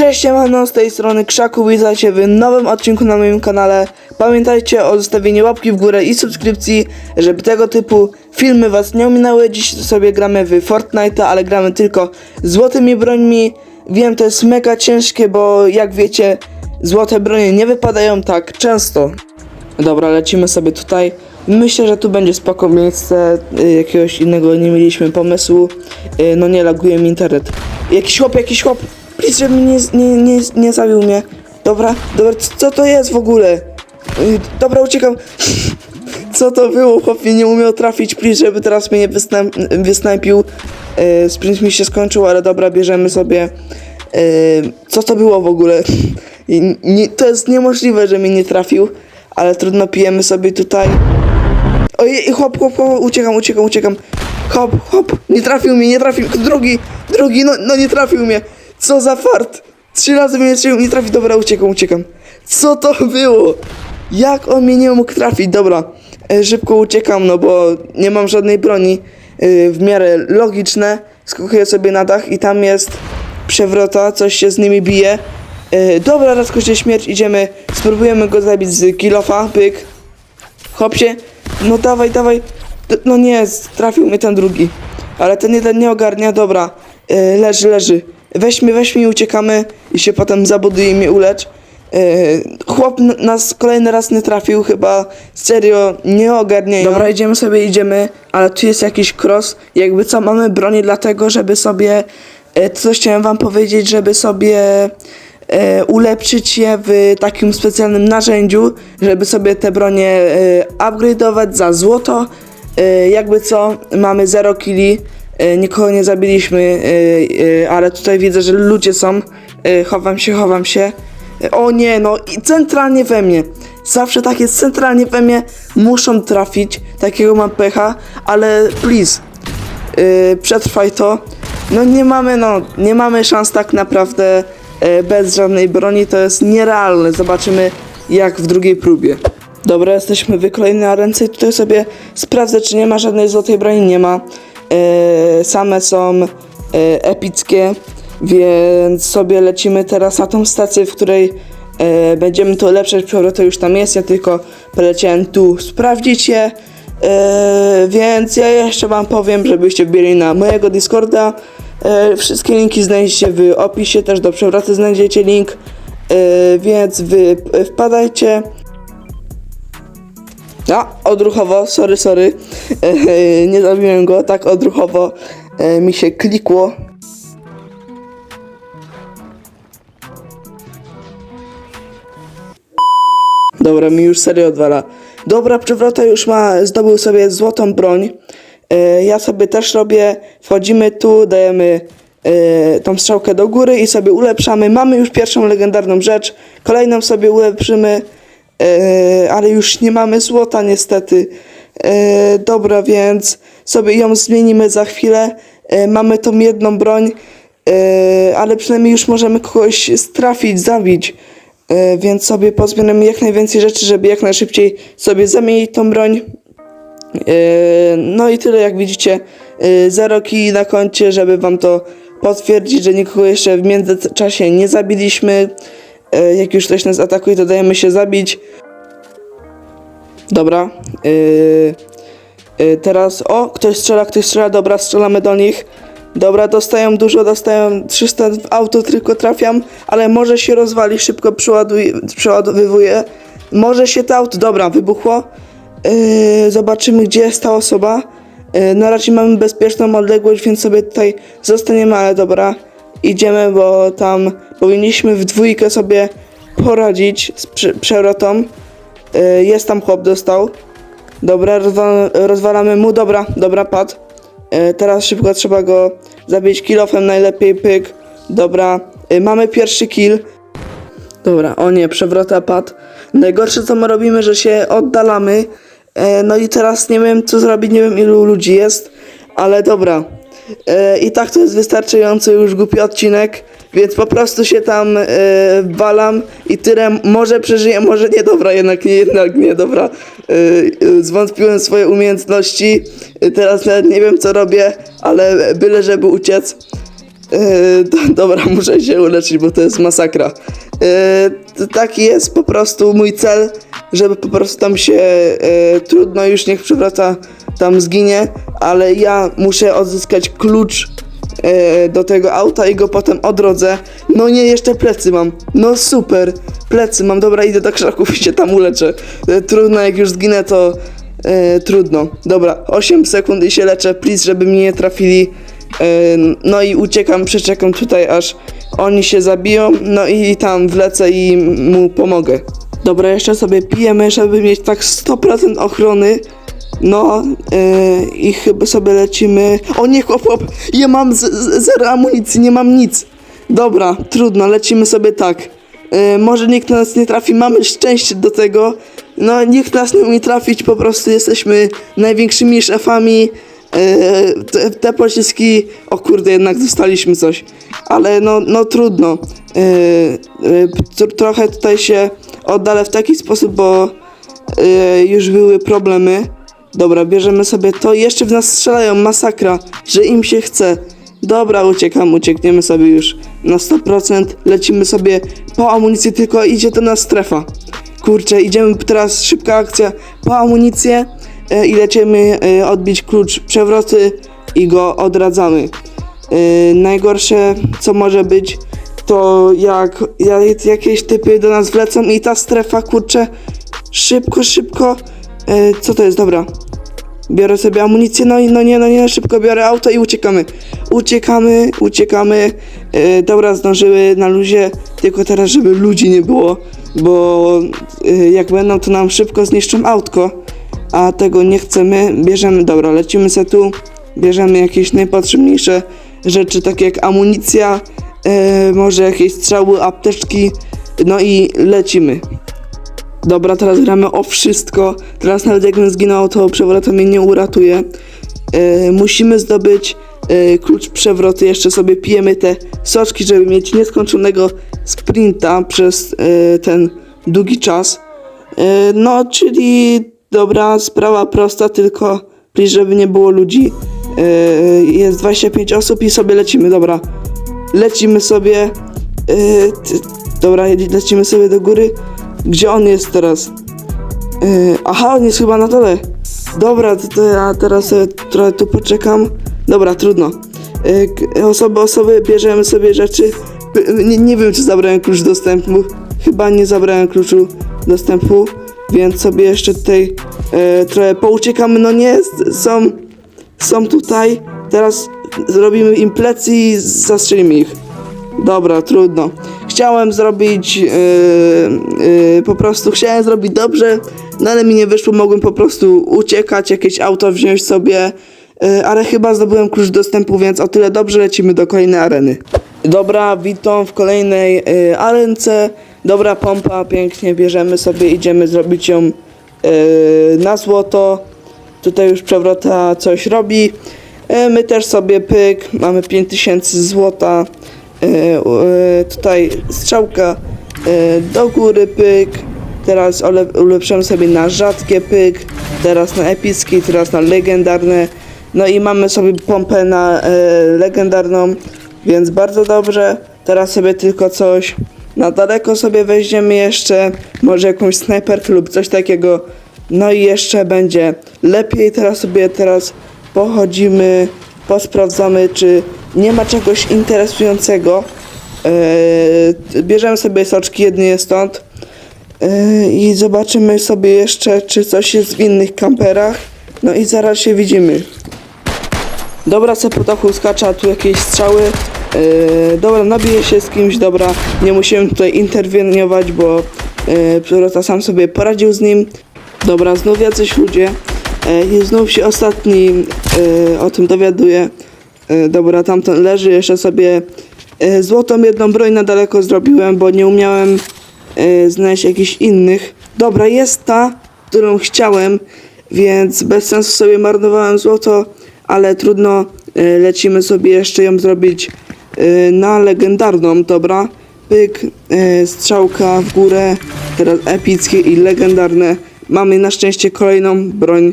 Cześć, siemano, z tej strony Krzaku, witajcie w nowym odcinku na moim kanale. Pamiętajcie o zostawieniu łapki w górę i subskrypcji, żeby tego typu filmy was nie ominęły. Dziś sobie gramy w Fortnite'a, ale gramy tylko złotymi brońmi. Wiem, to jest mega ciężkie, bo jak wiecie, złote bronie nie wypadają tak często. Dobra, lecimy sobie tutaj. Myślę, że tu będzie spoko miejsce. Y, jakiegoś innego nie mieliśmy pomysłu. Y, no nie laguje mi internet. Jakiś chłop, jakiś chłop. Please, żeby nie, nie, nie, nie zabił mnie. Dobra, dobra, co, to jest w ogóle? Y, dobra, uciekam. Co to było? Chłop mnie nie umiał trafić. Please, żeby teraz mnie nie wysnam- wysnajpił. Y, sprint mi się skończył, ale dobra, bierzemy sobie. Y, co to było w ogóle? Nie, to jest niemożliwe, że mnie nie trafił, ale trudno pijemy sobie tutaj. Ojej, chłop, chłop, chłop, uciekam, uciekam, uciekam. Hop, hop, nie trafił mnie, nie trafił. Drugi, drugi, no, no nie trafił mnie. Co za fart. Trzy razy mnie nie trafił, nie trafił, dobra, uciekam, uciekam. Co to było? Jak on mnie nie mógł trafić? Dobra, e, szybko uciekam, no bo nie mam żadnej broni. E, w miarę logiczne. Skakuję sobie na dach i tam jest przewrota, coś się z nimi bije. E, dobra, raz koście śmierć, idziemy, spróbujemy go zabić z kilofa, pyk. Hop się. No dawaj, dawaj. D- No nie, trafił mnie ten drugi. Ale ten jeden nie ogarnia, dobra. E, leży, leży. Weźmy, weźmy i uciekamy i się potem zabuduje i mnie ulecz. E, chłop nas kolejny raz nie trafił, chyba serio nie ogarniają. Dobra, idziemy sobie, idziemy, ale tu jest jakiś cross. Jakby co, mamy broni dlatego, żeby sobie... E, coś chciałem wam powiedzieć, żeby sobie e, ulepszyć je w takim specjalnym narzędziu, żeby sobie te bronie upgrade'ować za złoto. Jakby co, mamy 0 killi, e, nikogo nie zabiliśmy, e, e, ale tutaj widzę, że ludzie są. E, chowam się, chowam się. E, o nie, no i centralnie we mnie. Zawsze tak jest, centralnie we mnie muszą trafić, takiego mam pecha, ale please, przetrwaj to. No nie mamy, no, nie mamy szans tak naprawdę bez żadnej broni, to jest nierealne. Zobaczymy jak w drugiej próbie. Dobra, jesteśmy w kolejnej arence i tutaj sobie sprawdzę, czy nie ma żadnej złotej broni, nie ma. Yy, same są yy, epickie, więc sobie lecimy teraz na tą stację, w której e, będziemy to ulepszać, to już tam jest, ja tylko poleciałem tu sprawdzić je, e, więc ja jeszcze wam powiem, żebyście wbili na mojego Discorda, e, wszystkie linki znajdziecie w opisie, też do przewroty znajdziecie link, e, więc wy e, wpadajcie. A, odruchowo, sorry, sorry, e, nie zabiłem go, tak odruchowo e, mi się klikło, Dobra, mi już serio odwala. Dobra, przywrota już ma, zdobył sobie złotą broń. E, ja sobie też robię, wchodzimy tu, dajemy e, tą strzałkę do góry i sobie ulepszamy. Mamy już pierwszą legendarną rzecz, kolejną sobie ulepszymy, ale już nie mamy złota niestety. E, dobra, więc sobie ją zmienimy za chwilę. E, mamy tą jedną broń, e, ale przynajmniej już możemy kogoś strafić, zabić. E, więc sobie pozbieramy jak najwięcej rzeczy, żeby jak najszybciej sobie zamienić tą broń. E, No i tyle, jak widzicie, e, zero na koncie, żeby wam to potwierdzić, że nikogo jeszcze w międzyczasie nie zabiliśmy. E, Jak już ktoś nas atakuje, to dajemy się zabić. Dobra. e, e, Teraz, o, ktoś strzela, ktoś strzela, dobra, strzelamy do nich. Dobra, dostają dużo, dostają 300 w auto, tylko trafiam, ale może się rozwali, szybko przeładuj, przeładowywuje. Może się to auto, dobra, wybuchło. Yy, zobaczymy, gdzie jest ta osoba. Yy, na razie mamy bezpieczną odległość, więc sobie tutaj zostaniemy, ale dobra, idziemy, bo tam powinniśmy w dwójkę sobie poradzić z prze- przewrotą. Yy, jest tam chłop, dostał. Dobra, rozwal rozwalamy mu, dobra, dobra, padł. E, teraz szybko trzeba go zabić killofem, najlepiej pyk. Dobra, e, mamy pierwszy kill. Dobra, o nie, przewrota padł. Najgorsze co my robimy, że się oddalamy. No i teraz nie wiem co zrobić, nie wiem ilu ludzi jest, ale dobra. E, I tak to jest wystarczający już głupi odcinek, więc po prostu się tam e, walam i tyle. Może przeżyję, może nie, dobra, jednak nie, jednak nie, dobra. E, zwątpiłem swoje umiejętności, teraz nawet nie wiem co robię, ale byle żeby uciec. Do, dobra, muszę się uleczyć, bo to jest masakra. T- taki jest po prostu mój cel, żeby po prostu tam się e, trudno już niech przywraca, tam zginie, ale ja muszę odzyskać klucz e, do tego auta i go potem odrodzę. No nie, jeszcze plecy mam. No super, plecy mam. Dobra, idę do krzaków i się tam uleczę. E, trudno, jak już zginę, to e, trudno. Dobra, 8 sekund i się leczę. Please, żeby mnie nie trafili. No i uciekam, przeczekam tutaj, aż oni się zabiją. No i tam wlecę i mu pomogę. Dobra, jeszcze sobie pijemy, żeby mieć tak 100% ochrony. No yy, i chyba sobie lecimy. O nie, chłop, chłop, ja mam zero amunicji, nie mam nic. Dobra, trudno, lecimy sobie tak. Yy, może nikt na nas nie trafi, mamy szczęście do tego. No, nikt nas nie umie trafić, po prostu jesteśmy największymi szefami. Yy, te, te pociski, o kurde, jednak dostaliśmy coś. Ale no, no trudno. Yy, yy, tr- trochę tutaj się oddalę w taki sposób, bo już były problemy. Dobra, bierzemy sobie to. Jeszcze w nas strzelają, masakra, że im się chce. Dobra, uciekam, uciekniemy sobie już na 100%. Lecimy sobie po amunicję, tylko idzie do nas strefa. Kurczę, idziemy teraz, szybka akcja, po amunicję i lecimy e, odbić klucz przewroty i go odradzamy. E, najgorsze, co może być, to jak, jak jakieś typy do nas wlecą i ta strefa, kurczę, szybko, szybko. E, co to jest? Dobra. Biorę sobie amunicję, no i no nie, no nie, szybko biorę auto i uciekamy. Uciekamy, uciekamy. E, dobra, zdążyły na luzie, tylko teraz, żeby ludzi nie było, bo e, jak będą, to nam szybko zniszczą autko, a tego nie chcemy. Bierzemy, dobra, lecimy se tu, bierzemy jakieś najpotrzebniejsze rzeczy, takie jak amunicja, e, może jakieś strzały, apteczki, no i lecimy. Dobra, teraz gramy o wszystko. Teraz nawet jakbym zginął, to przewrot mnie nie uratuje. E, musimy zdobyć e, klucz przewrotu. Jeszcze sobie pijemy te soczki, żeby mieć nieskończonego sprinta przez e, ten długi czas. No, czyli dobra, sprawa prosta, tylko please, żeby nie było ludzi. E, jest 25 osób i sobie lecimy, dobra. Lecimy sobie. Ty, dobra, lecimy sobie do góry. Gdzie on jest teraz? Yy, aha, on jest chyba na dole. Dobra, to, to ja teraz trochę tu poczekam. Dobra, trudno. Yy, osoby, osoby, bierzemy sobie rzeczy. Nie, nie wiem, czy zabrałem klucz dostępu. Chyba nie zabrałem kluczu dostępu, więc sobie jeszcze tutaj yy, trochę pouciekamy. No nie, są, są tutaj. Teraz zrobimy im plecy i zastrzelimy ich. Dobra, trudno. Chciałem zrobić yy, yy, po prostu chciałem zrobić dobrze, no ale mi nie wyszło, mogłem po prostu uciekać, jakieś auto wziąć sobie, yy, ale chyba zdobyłem klucz dostępu, więc o tyle dobrze lecimy do kolejnej areny. Dobra, witam w kolejnej yy, arence. Dobra pompa, pięknie bierzemy sobie, idziemy zrobić ją na złoto. Tutaj już przewrota coś robi. E, My też sobie pyk, mamy 5000 złota. E, tutaj strzałka do góry pyk. Teraz ulepszyłem sobie na rzadkie pyk. Teraz na epicki, teraz na legendarne. No i mamy sobie pompę na legendarną, więc bardzo dobrze. Teraz sobie tylko coś na daleko sobie weźmiemy jeszcze. Może jakąś snajperkę lub coś takiego. No i jeszcze będzie lepiej. Teraz sobie teraz pochodzimy, posprawdzamy, czy nie ma czegoś interesującego. Eee, bierzemy sobie soczki jedynie stąd eee, i zobaczymy sobie jeszcze, czy coś jest w innych kamperach. No i zaraz się widzimy. Dobra, se po dachu skacza, tu jakieś strzały. Yy, dobra, nabiję się z kimś, dobra, nie musimy tutaj interweniować, bo yy, sam sobie poradził z nim. Dobra, znów jacyś ludzie. Yy, I znów się ostatni yy, o tym dowiaduje. Yy, dobra, tamten leży, jeszcze sobie yy, złotą jedną broń na daleko zrobiłem, bo nie umiałem yy, znaleźć jakichś innych. Dobra, jest ta, którą chciałem, więc bez sensu sobie marnowałem złoto, ale trudno, y, lecimy sobie jeszcze ją zrobić na legendarną, dobra? Pyk, y, strzałka w górę, teraz epickie i legendarne. Mamy na szczęście kolejną broń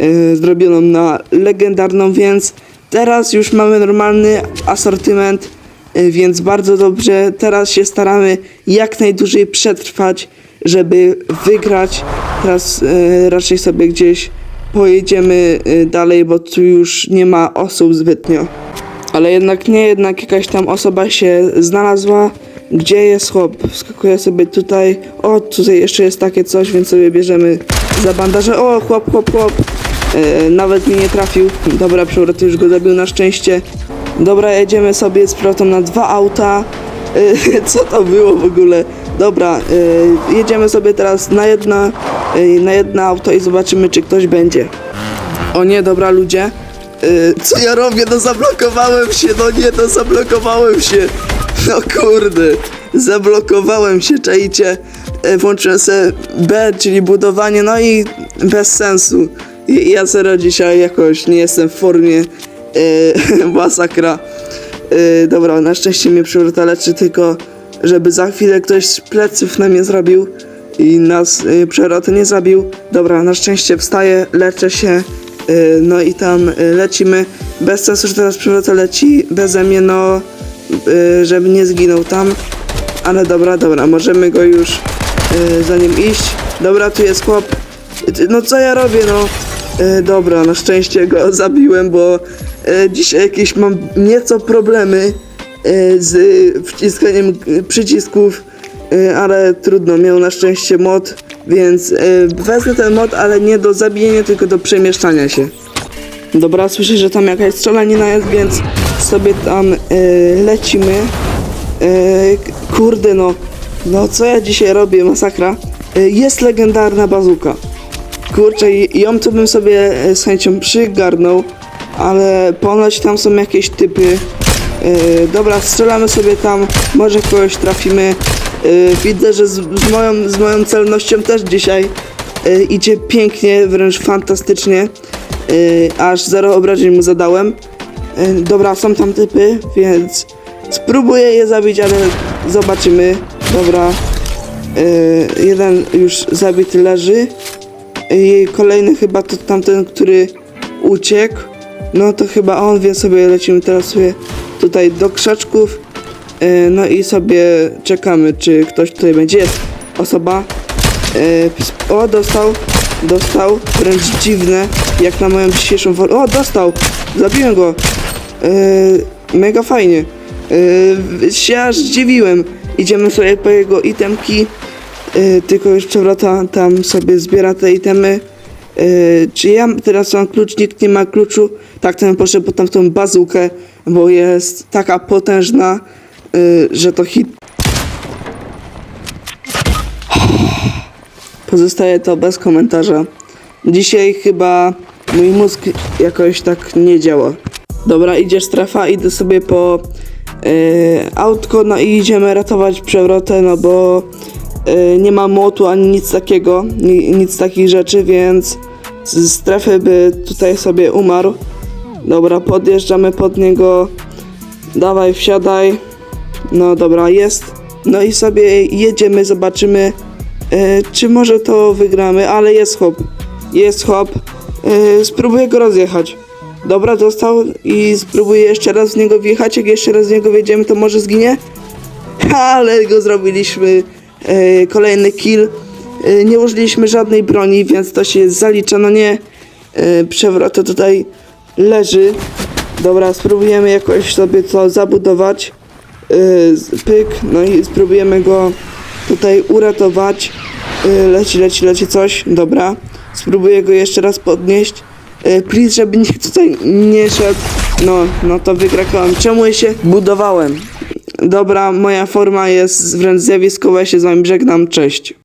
y, zrobioną na legendarną, więc Teraz już mamy normalny asortyment, y, więc bardzo dobrze. Teraz się staramy jak najdłużej przetrwać, żeby wygrać. Teraz y, raczej sobie gdzieś pojedziemy y, dalej, bo tu już nie ma osób zbytnio. Ale jednak nie, jednak jakaś tam osoba się znalazła. Gdzie jest chłop? Wskakuję sobie tutaj. O, tutaj jeszcze jest takie coś, więc sobie bierzemy za bandaże. O, chłop, chłop, chłop. E, nawet mnie nie trafił. Dobra, przewrot już go zabił na szczęście. Dobra, jedziemy sobie z powrotem na dwa auta. E, co to było w ogóle? Dobra, e, jedziemy sobie teraz na jedna, e, na jedno auto i zobaczymy, czy ktoś będzie. O nie, dobra ludzie. Yy, co ja robię? No zablokowałem się, no nie, no zablokowałem się. No kurde, zablokowałem się, czajcie. Yy, włączyłem sobie B, czyli budowanie, no i bez sensu. Ja zero dzisiaj jakoś nie jestem w formie. Yy, masakra. Yy, dobra, na szczęście mnie przywróta leczy, tylko żeby za chwilę ktoś z pleców na mnie zrobił i nas yy, przewroty nie zabił. Dobra, na szczęście wstaję, leczę się. Y, No i tam y, lecimy. Bez sensu, że teraz przywrócę leci beze mnie, no y, żeby nie zginął tam. Ale dobra, dobra, możemy go już za nim iść. Dobra, tu jest chłop. No co ja robię, no? Dobra, na szczęście go zabiłem, bo dzisiaj jakieś mam nieco problemy z wciskaniem przycisków, ale trudno, miał na szczęście mod, więc y, wezmę ten mod, ale nie do zabijania, tylko do przemieszczania się. Dobra, słyszę, że tam jakaś strzelanina jest, więc sobie tam y, lecimy. Y, k- kurde no, no co ja dzisiaj robię, masakra. Y, jest legendarna bazuka. Kurczę, ją to bym sobie e, z chęcią przygarnął, ale ponoć tam są jakieś typy. E, dobra, strzelamy sobie tam, może kogoś trafimy. E, widzę, że z, z, moją, z moją celnością też dzisiaj e, idzie pięknie, wręcz fantastycznie. E, aż zero obrażeń mu zadałem. E, dobra, są tam typy, więc spróbuję je zabić, ale zobaczymy. Dobra, e, jeden już zabity leży. I kolejny chyba to tamten, który uciekł. No to chyba on, więc sobie lecimy teraz sobie tutaj do krzaczków. E, No i sobie czekamy, czy ktoś tutaj będzie. Jest osoba. E, O, dostał. Dostał. Wręcz dziwne, jak na moją dzisiejszą wolę. O, dostał! Zabiłem go. E, Mega fajnie. Się aż zdziwiłem. Idziemy sobie po jego itemki. Tylko już przewrota tam sobie zbiera te itemy. Czy ja teraz mam klucz, nikt nie ma kluczu. Tak, ten poszedł po tamtą bazukę, bo jest taka potężna, y, że to hit. Pozostaje to bez komentarza. Dzisiaj chyba mój mózg jakoś tak nie działa. Dobra, idzie strefa, idę sobie po y, autko, no i idziemy ratować przewrotę, no bo y, nie ma młotu ani nic takiego, ni, nic takich rzeczy, więc z strefy by tutaj sobie umarł. Dobra, podjeżdżamy pod niego. Dawaj, wsiadaj. No dobra, jest. No i sobie jedziemy, zobaczymy, e, czy może to wygramy, ale jest hop. Jest hop. E, spróbuję go rozjechać. Dobra, dostał i spróbuję jeszcze raz w niego wjechać. Jak jeszcze raz w niego wjedziemy, to może zginie. Ale go zrobiliśmy. E, kolejny kill. E, nie użyliśmy żadnej broni, więc to się zalicza. No nie. E, przewrot tutaj leży. Dobra, spróbujemy jakoś sobie to zabudować. Z- pyk, no i spróbujemy go tutaj uratować. Yy, leci, leci, leci coś, dobra. Spróbuję go jeszcze raz podnieść. Yy, please, żeby nikt tutaj nie szedł. No, no to wykrakałem. Czemu się budowałem? Dobra, moja forma jest wręcz zjawiskowa, ja się z wami żegnam, cześć.